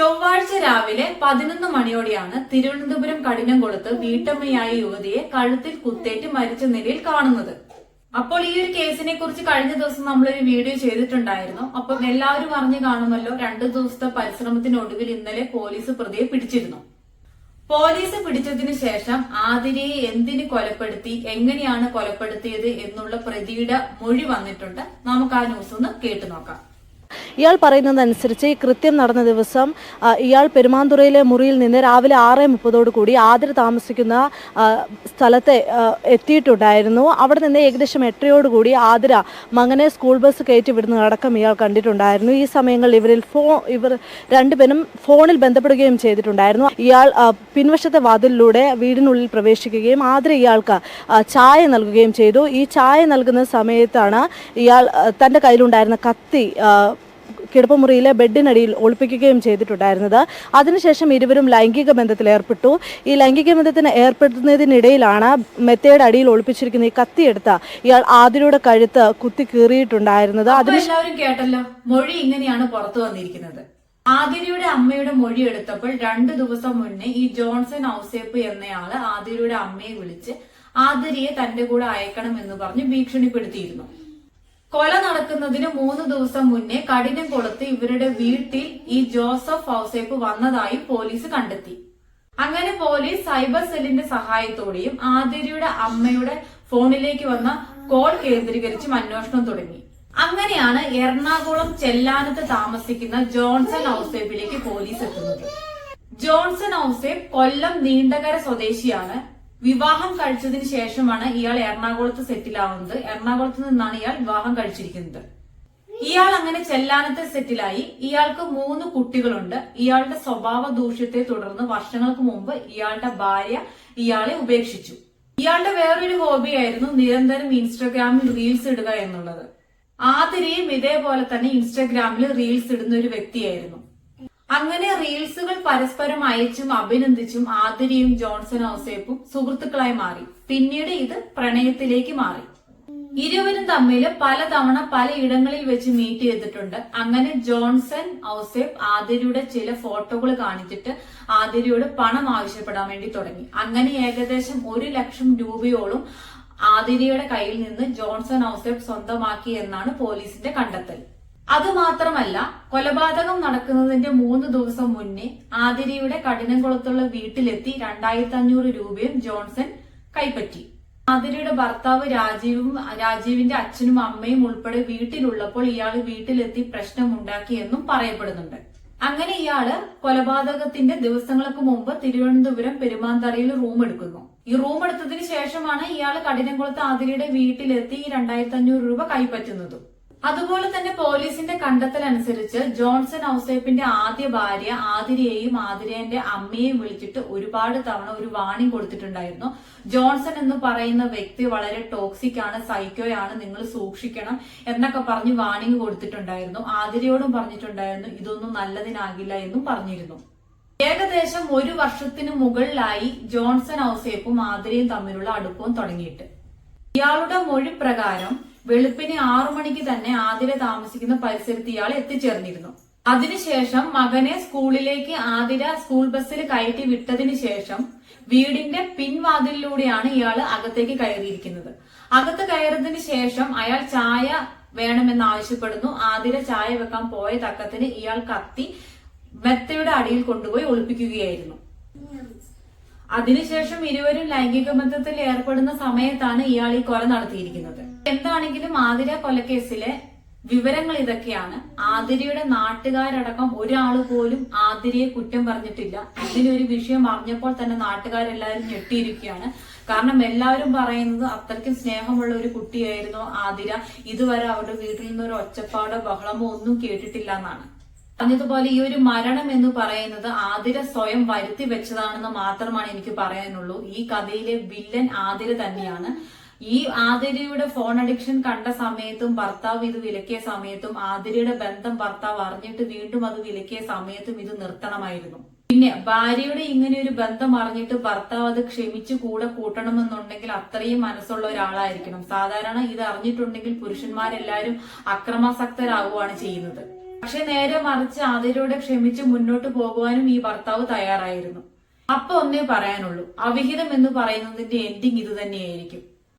ചൊവ്വാഴ്ച രാവിലെ പതിനൊന്ന് മണിയോടെയാണ് തിരുവനന്തപുരം കഠിനംകുളത്ത് വീട്ടമ്മയായ യുവതിയെ കഴുത്തിൽ കുത്തേറ്റ് മരിച്ച നിലയിൽ കാണുന്നത്. അപ്പോൾ ഈ ഒരു കേസിനെ കുറിച്ച് കഴിഞ്ഞ ദിവസം നമ്മളൊരു വീഡിയോ ചെയ്തിട്ടുണ്ടായിരുന്നു. അപ്പം എല്ലാവരും അറിഞ്ഞു കാണുമല്ലോ രണ്ടു ദിവസത്തെ പരിശ്രമത്തിനൊടുവിൽ ഇന്നലെ പോലീസ് പ്രതിയെ പിടിച്ചിരുന്നു. പോലീസ് പിടിച്ചതിന് ശേഷം ആതിരയെ എന്തിന് കൊലപ്പെടുത്തി എങ്ങനെയാണ് കൊലപ്പെടുത്തിയത് എന്നുള്ള പ്രതിയുടെ മൊഴി വന്നിട്ടുണ്ട്. നമുക്ക് ആ ന്യൂസ് ഒന്ന് കേട്ടു നോക്കാം. ഇയാൾ പറയുന്നതനുസരിച്ച് ഈ കൃത്യം നടന്ന ദിവസം ഇയാൾ പെരുമാന്തുറയിലെ മുറിയിൽ നിന്ന് രാവിലെ ആറ് മുപ്പതോടു കൂടി ആതിര താമസിക്കുന്ന സ്ഥലത്തെ എത്തിയിട്ടുണ്ടായിരുന്നു. അവിടെ നിന്ന് ഏകദേശം എട്ടരയോടുകൂടി ആതിര മകനെ സ്കൂൾ ബസ് കയറ്റി വിടുന്ന അടക്കം ഇയാൾ കണ്ടിട്ടുണ്ടായിരുന്നു. ഈ സമയങ്ങളിൽ ഇവരിൽ ഫോ ഇവർ രണ്ടുപേരും ഫോണിൽ ബന്ധപ്പെടുകയും ചെയ്തിട്ടുണ്ടായിരുന്നു. ഇയാൾ പിൻവശത്തെ വാതിലിലൂടെ വീടിനുള്ളിൽ പ്രവേശിക്കുകയും ആതിര ഇയാൾക്ക് ചായ നൽകുകയും ചെയ്തു. ഈ ചായ നൽകുന്ന സമയത്താണ് ഇയാൾ തന്റെ കയ്യിലുണ്ടായിരുന്ന കത്തി കിടപ്പുമുറിയിലെ ബെഡിനടിയിൽ ഒളിപ്പിക്കുകയും ചെയ്തിട്ടുണ്ടായിരുന്നത്. അതിനുശേഷം ഇരുവരും ലൈംഗിക ബന്ധത്തിൽ ഏർപ്പെട്ടു. ഈ ലൈംഗിക ബന്ധത്തിന് ഏർപ്പെടുന്നതിനിടയിലാണ് മെത്തയുടെ അടിയിൽ ഒളിപ്പിച്ചിരിക്കുന്ന ഈ കത്തിയെടുത്ത ഇയാൾ ആതിരയുടെ കഴുത്ത് കുത്തി കീറിയിട്ടുണ്ടായിരുന്നത്. അതിനുശേഷം എല്ലാവരും കേട്ടല്ലോ മൊഴി ഇങ്ങനെയാണ് പുറത്തു വന്നിരിക്കുന്നത്. ആതിരയുടെ അമ്മയുടെ മൊഴി എടുത്തപ്പോൾ രണ്ടു ദിവസം മുന്നേ ഈ ജോൺസൺ ഔസേപ്പ് എന്നയാൾ ആതിരയുടെ അമ്മയെ വിളിച്ച് ആതിരയെ തന്റെ കൂടെ അയക്കണം എന്ന് പറഞ്ഞ് ഭീഷണിപ്പെടുത്തിയിരുന്നു. കൊല നടക്കുന്നതിന് മൂന്ന് ദിവസം മുന്നേ കഠിനം കൊളുത്ത് ഇവരുടെ വീട്ടിൽ ഈ ജോസഫ് ഹൗസേപ്പ് വന്നതായി പോലീസ് കണ്ടെത്തി. അങ്ങനെ പോലീസ് സൈബർ സെല്ലിന്റെ സഹായത്തോടെയും ആതിരയുടെ അമ്മയുടെ ഫോണിലേക്ക് വന്ന കോൾ കേന്ദ്രീകരിച്ചും അന്വേഷണം തുടങ്ങി. അങ്ങനെയാണ് എറണാകുളം ചെല്ലാനത്ത് താമസിക്കുന്ന ജോൺസൺ ഹൗസേപ്പിലേക്ക് പോലീസ് എത്തുന്നത്. ജോൺസൺ ഹൗസേപ്പ് കൊല്ലം നീണ്ടകര സ്വദേശിയാണ്. വിവാഹം കഴിച്ചതിന് ശേഷമാണ് ഇയാൾ എറണാകുളത്ത് സെറ്റിലാവുന്നത്. എറണാകുളത്ത് നിന്നാണ് ഇയാൾ വിവാഹം കഴിച്ചിരിക്കുന്നത്. ഇയാൾ അങ്ങനെ ചെല്ലാനത്തെ സെറ്റിലായി. ഇയാൾക്ക് മൂന്ന് കുട്ടികളുണ്ട്. ഇയാളുടെ സ്വഭാവ ദൂഷ്യത്തെ തുടർന്ന് വർഷങ്ങൾക്ക് മുമ്പ് ഇയാളുടെ ഭാര്യ ഇയാളെ ഉപേക്ഷിച്ചു. ഇയാളുടെ വേറൊരു ഹോബിയായിരുന്നു നിരന്തരം ഇൻസ്റ്റഗ്രാമിൽ റീൽസ് ഇടുക എന്നുള്ളത്. ആതിരയും ഇതേപോലെ തന്നെ ഇൻസ്റ്റഗ്രാമിൽ റീൽസ് ഇടുന്ന ഒരു വ്യക്തിയായിരുന്നു. അങ്ങനെ റീൽസുകൾ പരസ്പരം അയച്ചും അഭിനന്ദിച്ചും ആതിരയും ജോൺസൺ ഔസേപ്പും സുഹൃത്തുക്കളായി മാറി. പിന്നീട് ഇത് പ്രണയത്തിലേക്ക് മാറി. ഇരുവരും തമ്മിൽ പലതവണ പലയിടങ്ങളിൽ വെച്ച് മീറ്റ് ചെയ്തിട്ടുണ്ട്. അങ്ങനെ ജോൺസൺ ഔസേപ്പ് ആതിരയുടെ ചില ഫോട്ടോകൾ കാണിച്ചിട്ട് ആതിരയോട് പണം ആവശ്യപ്പെടാൻ വേണ്ടി തുടങ്ങി. അങ്ങനെ ഏകദേശം ഒരു ലക്ഷം രൂപയോളം ആതിരയുടെ കയ്യിൽ നിന്ന് ജോൺസൺ ഔസേപ്പ് സ്വന്തമാക്കി എന്നാണ് പോലീസിന്റെ കണ്ടെത്തൽ. അതുമാത്രമല്ല കൊലപാതകം നടക്കുന്നതിന്റെ മൂന്ന് ദിവസം മുന്നേ ആതിരയുടെ കഠിനംകുളത്തുള്ള വീട്ടിലെത്തി രണ്ടായിരത്തി അഞ്ഞൂറ് രൂപയും ജോൺസൺ കൈപ്പറ്റി. ആതിരയുടെ ഭർത്താവ് രാജീവും രാജീവിന്റെ അച്ഛനും അമ്മയും ഉൾപ്പെടെ വീട്ടിലുള്ളപ്പോൾ ഇയാൾ വീട്ടിലെത്തി പ്രശ്നമുണ്ടാക്കിയെന്നും പറയപ്പെടുന്നുണ്ട്. അങ്ങനെ ഇയാൾ കൊലപാതകത്തിന്റെ ദിവസങ്ങൾക്ക് മുമ്പ് തിരുവനന്തപുരം പെരുമാന്തറയിൽ റൂം എടുക്കുന്നു. ഈ റൂം എടുത്തതിന് ശേഷമാണ് ഇയാൾ കഠിനംകുളത്ത് ആതിരയുടെ വീട്ടിലെത്തി ഈ രണ്ടായിരത്തി അഞ്ഞൂറ് രൂപ കൈപ്പറ്റുന്നതും. അതുപോലെ തന്നെ പോലീസിന്റെ കണ്ടെത്തൽ അനുസരിച്ച് ജോൺസൺ ഔസേപ്പിന്റെ ആദ്യ ഭാര്യ ആതിരയെയും ആതിരേന്റെ അമ്മയെയും വിളിച്ചിട്ട് ഒരുപാട് തവണ ഒരു വാണി കൊടുത്തിട്ടുണ്ടായിരുന്നു. ജോൺസൺ എന്ന് പറയുന്ന വ്യക്തി വളരെ ടോക്സിക് ആണ് സൈക്കോയാണ് നിങ്ങൾ സൂക്ഷിക്കണം എന്നൊക്കെ പറഞ്ഞ് വാണിംഗ് കൊടുത്തിട്ടുണ്ടായിരുന്നു. ആതിരയോടും പറഞ്ഞിട്ടുണ്ടായിരുന്നു ഇതൊന്നും നല്ലതിനാകില്ല എന്നും പറഞ്ഞിരുന്നു. ഏകദേശം ഒരു വർഷത്തിന് മുകളിലായി ജോൺസൺ ഔസേപ്പും ആതിരയും തമ്മിലുള്ള അടുപ്പവും തുടങ്ങിയിട്ട്. ഇയാളുടെ മൊഴി പ്രകാരം വെളുപ്പിന് ആറു മണിക്ക് തന്നെ ആതിര താമസിക്കുന്ന പരിസരത്ത് ഇയാൾ എത്തിച്ചേർന്നിരുന്നു. അതിനുശേഷം മകനെ സ്കൂളിലേക്ക് ആതിര സ്കൂൾ ബസ്സിൽ കയറ്റി വിട്ടതിന് ശേഷം വീടിന്റെ പിൻവാതിലിലൂടെയാണ് ഇയാൾ അകത്തേക്ക് കയറിയിരിക്കുന്നത്. അകത്ത് കയറിയതിന് ശേഷം അയാൾ ചായ വേണമെന്ന് ആവശ്യപ്പെടുന്നു. ആതിര ചായ വെക്കാൻ പോയ തക്കത്തിന് ഇയാൾ കത്തി മെത്തയുടെ അടിയിൽ കൊണ്ടുപോയി ഒളിപ്പിക്കുകയായിരുന്നു. അതിനുശേഷം ഇരുവരും ലൈംഗിക ബന്ധത്തിൽ ഏർപ്പെടുന്ന സമയത്താണ് ഇയാൾ ഈ കൊല നടത്തിയിരിക്കുന്നത്. എന്താണെങ്കിലും ആതിര കൊലക്കേസിലെ വിവരങ്ങൾ ഇതൊക്കെയാണ്. ആതിരയുടെ നാട്ടുകാരടക്കം ഒരാൾ പോലും ആതിരയെ കുറ്റം പറഞ്ഞിട്ടില്ല. ഇതിലൊരു വിഷയം അറിഞ്ഞപ്പോൾ തന്നെ നാട്ടുകാരെല്ലാവരും ഞെട്ടിയിരിക്കുകയാണ്. കാരണം എല്ലാവരും പറയുന്നത് അത്രയ്ക്കും സ്നേഹമുള്ള ഒരു കുട്ടിയായിരുന്നു ആതിര. ഇതുവരെ അവരുടെ വീട്ടിൽ നിന്ന് ഒരു ഒച്ചപ്പാടോ ബഹളമോ ഒന്നും കേട്ടിട്ടില്ല എന്നാണ് പറഞ്ഞതുപോലെ ഈ ഒരു മരണം എന്ന് പറയുന്നത് ആതിര സ്വയം വരുത്തി വെച്ചതാണെന്ന് മാത്രമാണ് എനിക്ക് പറയാനുള്ളൂ. ഈ കഥയിലെ വില്ലൻ ആതിര തന്നെയാണ്. ഈ ആതിരയുടെ ഫോൺ അഡിക്ഷൻ കണ്ട സമയത്തും ഭർത്താവ് ഇത് വിലക്കിയ സമയത്തും ആതിരയുടെ ബന്ധം ഭർത്താവ് അറിഞ്ഞിട്ട് വീണ്ടും അത് വിലക്കിയ സമയത്തും ഇത് നിർത്തണമായിരുന്നു. പിന്നെ ഭാര്യയുടെ ഇങ്ങനെ ഒരു ബന്ധം അറിഞ്ഞിട്ട് ഭർത്താവ് അത് ക്ഷമിച്ച് കൂടെ കൂട്ടണമെന്നുണ്ടെങ്കിൽ അത്രയും മനസ്സുള്ള ഒരാളായിരിക്കണം. സാധാരണ ഇത് അറിഞ്ഞിട്ടുണ്ടെങ്കിൽ പുരുഷന്മാരെല്ലാരും അക്രമാസക്തരാകുവാണ് ചെയ്യുന്നത്. പക്ഷെ നേരെ മറിച്ച് ആതിരയോടെ ക്ഷമിച്ച് മുന്നോട്ട് പോകുവാനും ഈ ഭർത്താവ് തയ്യാറായിരുന്നു. അപ്പൊ ഒന്നേ പറയാനുള്ളൂ. അവിഹിതം എന്ന് പറയുന്നതിന്റെ എൻഡിങ് ഇത് തന്നെയായിരിക്കും.